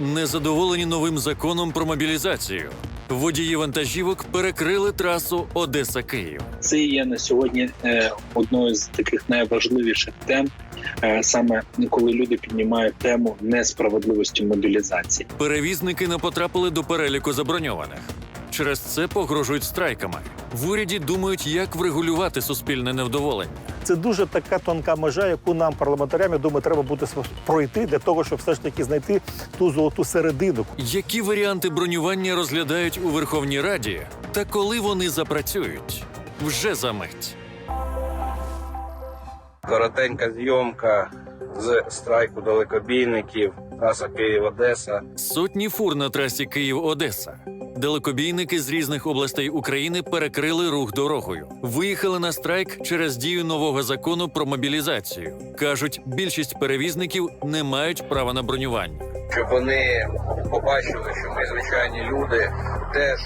Незадоволені новим законом про мобілізацію. Водії вантажівок перекрили трасу Одеса-Київ. Це є на сьогодні е, одною з таких найважливіших тем, е, саме коли люди піднімають тему несправедливості мобілізації. Перевізники не потрапили до переліку заброньованих. Через це погрожують страйками. В уряді думають, як врегулювати суспільне невдоволення. Це дуже така тонка межа, яку нам, парламентарям, я думаю, треба буде пройти для того, щоб все ж таки знайти ту золоту середину. Які варіанти бронювання розглядають у Верховній Раді, та коли вони запрацюють? Вже за мить. Коротенька зйомка з страйку далекобійників, траса Київ-Одеса. Сотні фур на трасі Київ-Одеса. Далекобійники з різних областей України перекрили рух дорогою. Виїхали на страйк через дію нового закону про мобілізацію. кажуть, більшість перевізників не мають права на бронювання. Щоб вони побачили, що ми звичайні люди теж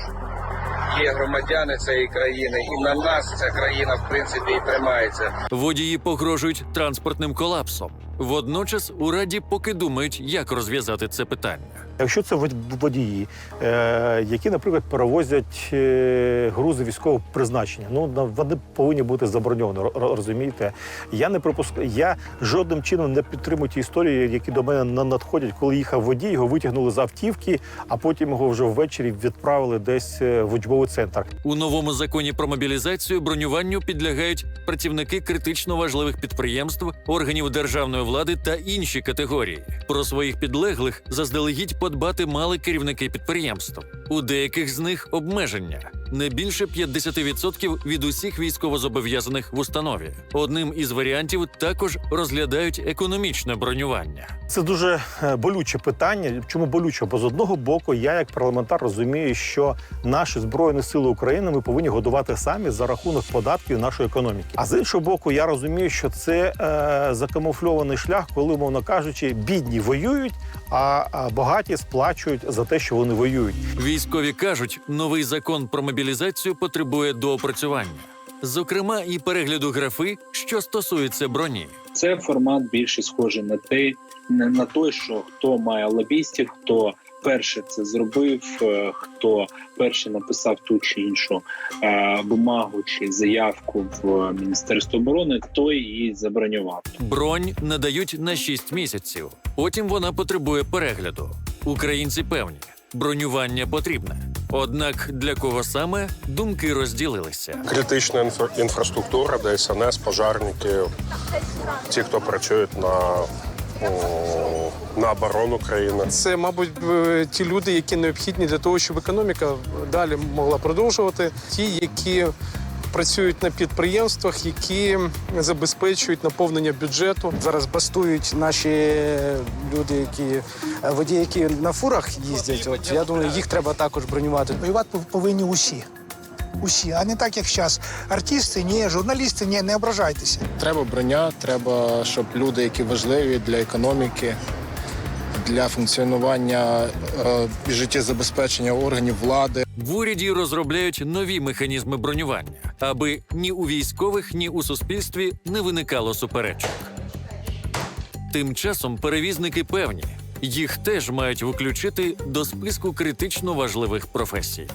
є громадяни цієї країни, і на нас ця країна в принципі і тримається. Водії погрожують транспортним колапсом. Водночас у раді поки думають, як розв'язати це питання. Якщо це водії, е, які, наприклад, перевозять е, грузи військового призначення, ну вони повинні бути ро- розумієте? Я не припускаю, я жодним чином не підтримую ті історії, які до мене на- надходять, коли їхав водій, його витягнули з автівки, а потім його вже ввечері відправили десь е, в учбовий центр. У новому законі про мобілізацію бронюванню підлягають працівники критично важливих підприємств, органів державної влади та інші категорії. Про своїх підлеглих заздалегідь подбати мали керівники підприємств. У деяких з них обмеження не більше 50% від усіх військовозобов'язаних в установі. Одним із варіантів також розглядають економічне бронювання. Це дуже е, болюче питання. Чому болюче? Бо з одного боку, я як парламентар розумію, що наші збройні сили України ми повинні годувати самі за рахунок податків нашої економіки. А з іншого боку, я розумію, що це е, закамуфльований шлях, коли, мовно кажучи, бідні воюють, а, а багаті сплачують за те, що вони воюють. Військові кажуть, новий закон про мобілізацію потребує доопрацювання, зокрема, і перегляду графи, що стосується броні. Це формат більше схожий на те, не на той, що хто має лобістів, хто перше це зробив, е, хто перше написав ту чи іншу е, бумагу чи заявку в Міністерство оборони, той її забронював. Бронь надають на 6 місяців. Потім вона потребує перегляду. Українці певні, бронювання потрібне. Однак для кого саме думки розділилися. критична інфра- інфраструктура, ДСНС, пожарники, ті, хто працюють на, о, на оборону країни. Це, мабуть, е, ті люди, які необхідні для того, щоб економіка далі могла продовжувати. Ті, які працюють на підприємствах, які забезпечують наповнення бюджету. Зараз бастують наші люди, які водії, які на фурах їздять. От я думаю, їх треба також бронювати. Воювати повинні усі. Усі, а не так, як зараз. Артисти, ні, журналісти, ні, не ображайтеся. Треба броня, треба, щоб люди, які важливі для економіки, для функціонування е, життєзабезпечення органів влади, В уряді розробляють нові механізми бронювання, аби ні у військових, ні у суспільстві не виникало суперечок. Тим часом перевізники певні, їх теж мають виключити до списку критично важливих професій.